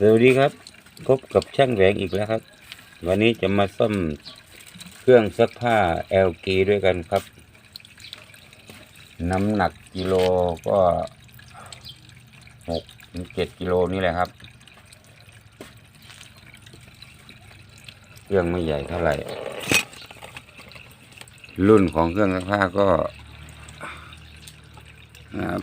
สวัสดีครับพบกับช่างแหวงอีกแล้วครับ วันนี้จะมาซ่อมเครื่องซักผ้า LG ด้วยกันครับ น้ำหนักกิโลก็หกถึงเจ็ดกิโลนี่แหละครับ เครื่องไม่ใหญ่เท่าไหร่ รุ่นของเครื่องซักผ้าก็นะครับ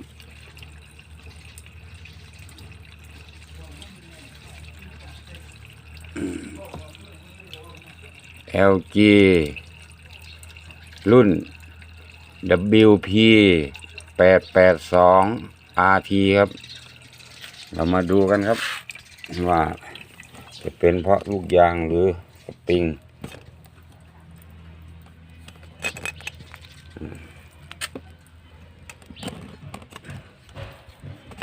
LG รุ่น WP 882 RT ครับ เรามาดูกันครับ ว่าจะเป็นเพราะลูกยางหรือสปริง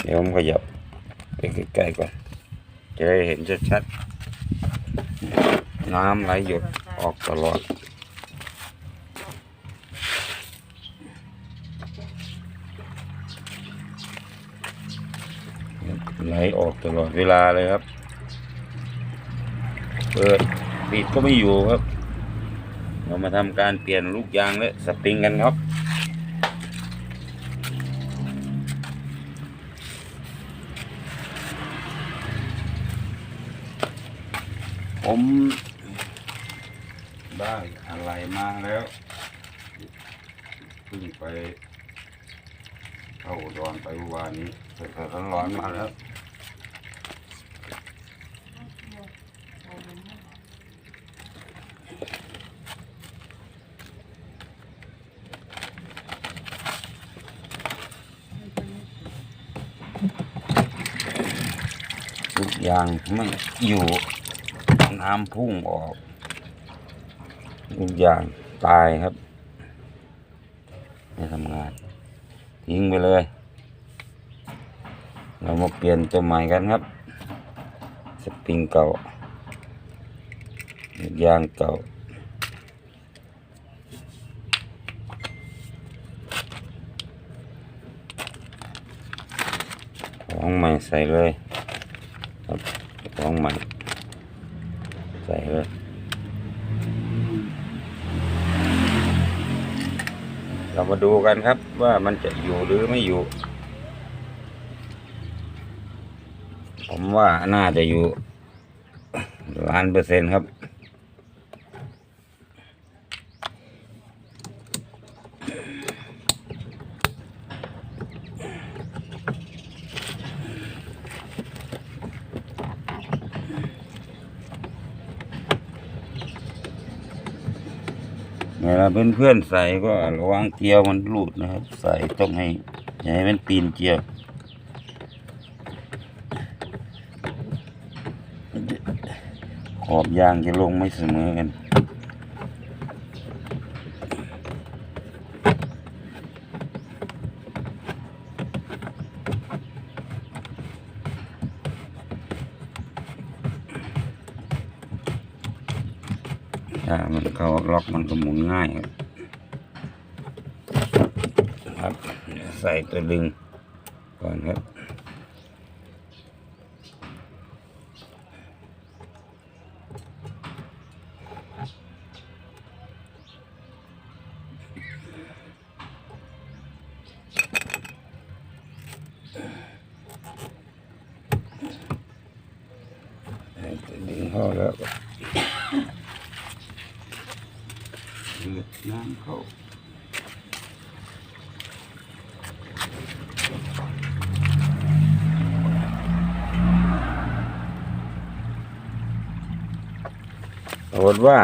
เดี๋ยวผมขยับไปใกล้ๆก่อน จะได้เห็นชัดๆ น้ำไหลหยดออกตลอด ไหลออกตลอดเวลาเลยครับ เปิดปิดก็ไม่อยู่ครับ เรามาทำการเปลี่ยนลูกยางและสปริงกันครับผม ได้อะไรมาแล้วเพิ่งไปเข้าดอนไปวานนี้สดร้อนมาแล้วทุกอย่างมันอยู่น้ำพุ่งออก ทุกอย่างตายครับไม่ทำงาน ทิ้งไปเลย เรามาเปลี่ยนตัวใหม่กันครับ สปริงเก่าลูกยางเก่าของใหม่ใส่เลยครับของใหม่ใส่เลย เรามาดูกันครับว่ามันจะอยู่หรือไม่อยู่ ผมว่าน่าจะอยู่ล้านเปอร์เซ็นต์ครับ เวลาเพื่อนๆใส่ก็ระวังเกลียวมันหลุดนะครับ ใส่ต้องให้อย่าให้มันปีนเกลียวขอบยางจะลงไม่เสมอกัน ถ้ามันเข้าล็อกมันก็หมุนง่ายครับใส่ตัวดึงก่อนครับดึงเข้าแล้วก็ เดือด น้ำเข้าปรากฏว่า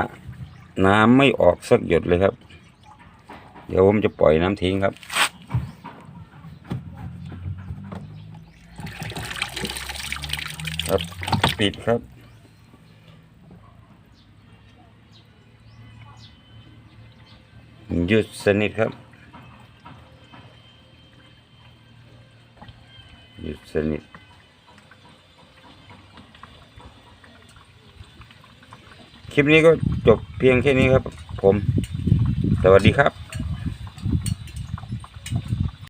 น้ำไม่ออกสักหยดเลยครับ เดี๋ยวผมจะปล่อยน้ำทิ้งครับ ครับ ปิดครับ หยุดสนิทครับ หยุดสนิทคลิปนี้ก็จบเพียงแค่นี้ครับผม สวัสดีครับ